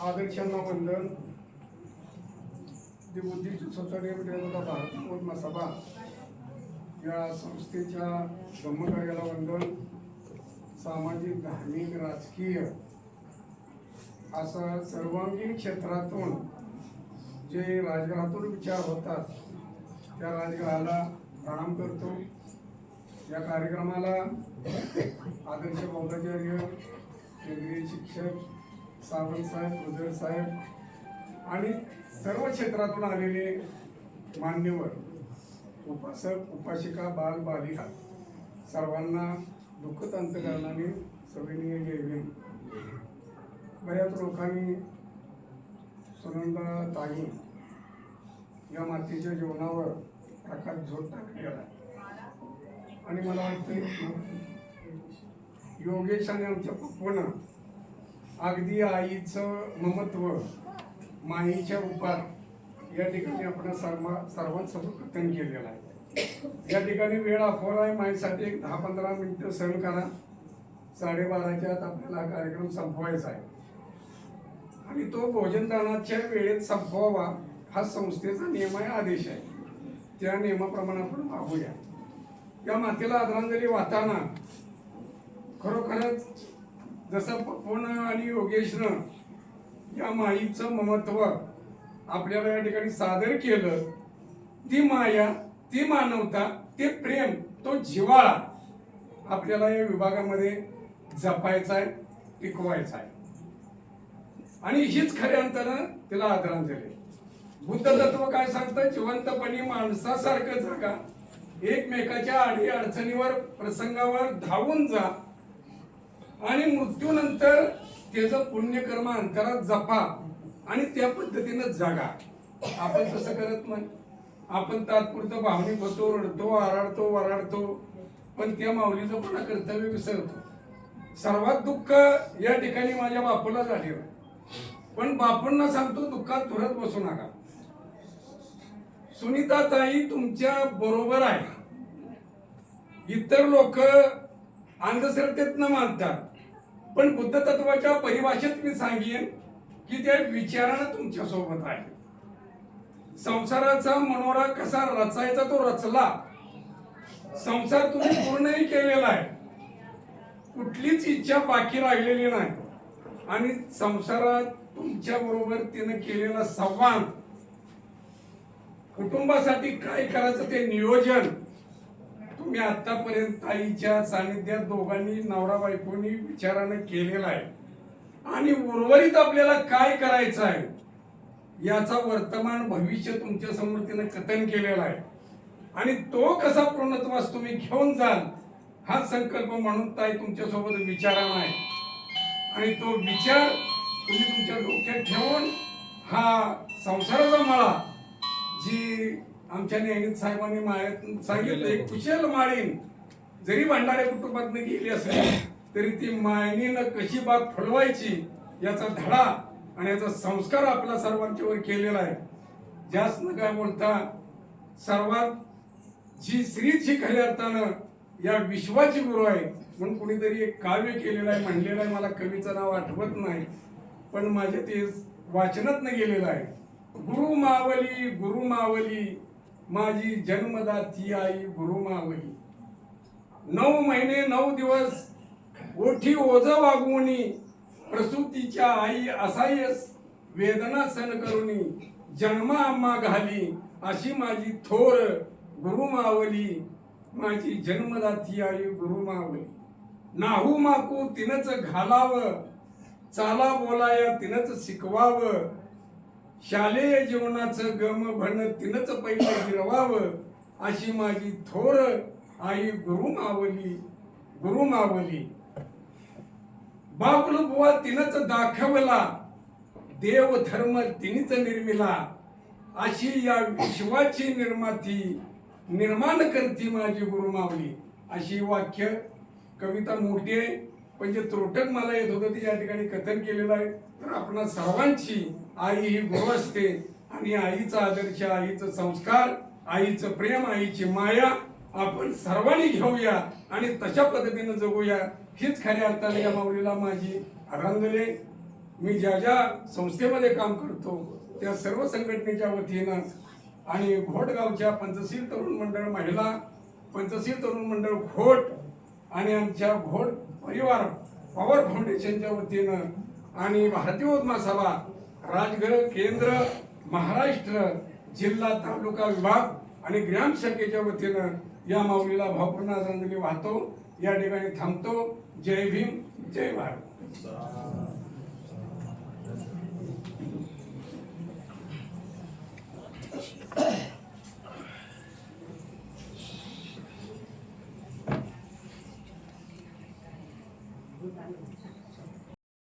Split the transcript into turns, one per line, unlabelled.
आदर्शांना वंदन. जे Buddhist society Bharat पूर्ण सभा? या संस्थेच्या ब्रह्मकार्याला वंदन. सामाजिक धार्मिक राजकीय असं सर्वांगीण क्षेत्रातून जे राजकारणातून विचार होतात त्या राजघराला प्रणाम करतो. या कार्यक्रमाला आदर्श बौद्धाचार्य केंद्रीय शिक्षक सावंत साहेब गुजर साहेब आणि सर्व क्षेत्रातून आलेले मान्यवर उपासक उपासिका बाल बालिका सर्वांना दुःखद अंतकरणाने सविनीय जय बऱ्याच लोकांनी सुनंदा ताई या मातीच्या जीवनावर प्रकाश झोत टाकलेला. आहे आणि मला वाटतं योगेश आणि आमच्या पप्पूनं अगदी आईचं ममत्व माईच्या रूपात या ठिकाणी आपण सर्व सर्वांसमोर कथन केलेलं आहे. या ठिकाणी वेळ अफोर आहे. माईसाठी एक दहा पंधरा मिनटं सहन करा. साडेबाराच्या आत आपल्याला कार्यक्रम संपवायचा आहे. आणि तो भोजनदानाच्या वेळेत संपवावा हा संस्थेचा नियम आहे आदेश आहे. त्या नियमाप्रमाणे आपण वागूया. या मातेला आदरांजली वाहताना खरोखरच जसं पप्पूनं आणि योगेशनं या माईचं ममत्व आपल्याला या ठिकाणी सादर केलं ती माया ती मानवता ते प्रेम तो जिव्हाळा आपल्याला या विभागामध्ये जपायचा आहे टिकवायचा आहे. आणि हीच खऱ्या अर्थानं तिला आदरांजली बुद्ध तत्व काय सांगतं? जिवंतपणी माणसासारखं जगा. एकमेकाच्या आडी अडचणीवर प्रसंगावर धावून जा. आणि मृत्यूनंतर त्याचं पुण्यकर्म अंतरात जपा आणि त्या पद्धतीनं जागा. आपण तसं करत नाही आपण तात्पुरतं भावनिक होतो रडतो आराडतो वराडतो पण त्या माऊलीचं पुन्हा कर्तव्य विसरतो. सर्वात दुःख या ठिकाणी माझ्या बापूला झालेलं पण बापूंना सांगतो दुःखात तुरत बसू नका. सुनीता ताई तुमच्या बरोबर आहे. इतर लोक अंधश्रद्धेतनं मानतात. पण बुद्ध तत्वाच्या परिभाषेत मी सांगेन की त्या विचारानं तुमच्यासोबत आहे. संसाराचा मनोरा कसा रचायचा तो रचला. संसार तुम्ही पूर्णही केलेला आहे. कुठलीच इच्छा बाकी राहिलेली नाही. आणि संसारात तुमच्या बरोबर तिनं केलेला संवाद. कुटुंबासाठी काय करायचं ते नियोजन. तुम्ही आतापर्यंत आईच्या सानिध्यात दोघांनी नवरा बायकोनी विचारानं केलेला आहे. आणि उर्वरित आपल्याला काय करायचं आहे? याचा वर्तमान भविष्य तुमच्यासमोर तिने कथन केलेला आहे. आणि तो कसा पूर्णत्वास तुम्ही घेऊन जाल हा संकल्प म्हणून ताई तुमच्यासोबत सोबत आहे. आणि तो विचार तुम्ही तुमच्या डोक्यात ठेवून हा संसाराचा मळा जी आमच्या न्यायनीत साहेबांनी माळ्यात सांगितलं एक कुशल माळीन जरी भंडाऱ्या कुटुंबातनं गेली असेल तरी ती माळणीनं कशी बाग फुलवायची याचा धडा आणि याचा संस्कार आपला सर्वांच्यावर केलेला आहे. जास्त न काय बोलता सर्वात जी स्त्रीच ही खऱ्या अर्थानं या विश्वाची गुरु आहे म्हणून कुणीतरी एक काव्य केलेलं आहे म्हणलेलं आहे मला कवीचं नाव आठवत नाही पण माझ्या ते वाचनात गेलेलं आहे. गुरु मावली गुरु मावली माझी जन्मदाती आई गुरु मावली नऊ महिने नऊ दिवस ओठी ओझ वागवणी प्रसूतीच्या आई असायस वेदना सण करुणी जन्मा आम्हा घाली अशी माझी थोर गुरु मावली माझी जन्मदाती आई गुरु मावली नाहू माकू तिनच घालावं चाला बोलाया तिनच शिकवावं शालेय जीवनाचं गम भण तिनच पहिलं गिरवावं अशी माझी थोर आई गुरु मावली गुरु मावली. बुवा तिनच दाखवला देव धर्म तिनेच निर्मिला. अशी या विश्वाची निर्माती निर्माण करती माझी गुरु मावली. अशी वाक्य कविता मोठी आहे. पण जे त्रोटक मला येत होतं ते या ठिकाणी कथन केलेलं आहे. तर आपण सर्वांची आई ही गुरु असते आणि आईचा आदर्श आईचं संस्कार आईचं प्रेम आईची माया आपण सर्वांनी घेऊया आणि तशा पद्धतीनं जगूया. हीच खऱ्या अर्थाने या माऊलीला माझी आरांजले मी ज्या ज्या संस्थेमध्ये काम करतो त्या सर्व संघटनेच्या वतीनं आणि घोटगावच्या पंचशील तरुण मंडळ महिला पंचशील तरुण मंडळ घोट आणि आमच्या घोड परिवार पॉवर फाउंडेशनच्या वतीनं आणि भारतीय उद्मा सभा राजगड केंद्र महाराष्ट्र जिल्हा तालुका विभाग आणि ग्राम वतीनं या माऊलीला भावपूर्ण आदरांजली वाहतो. या ठिकाणी थांबतो. जय भीम जय भारत. también.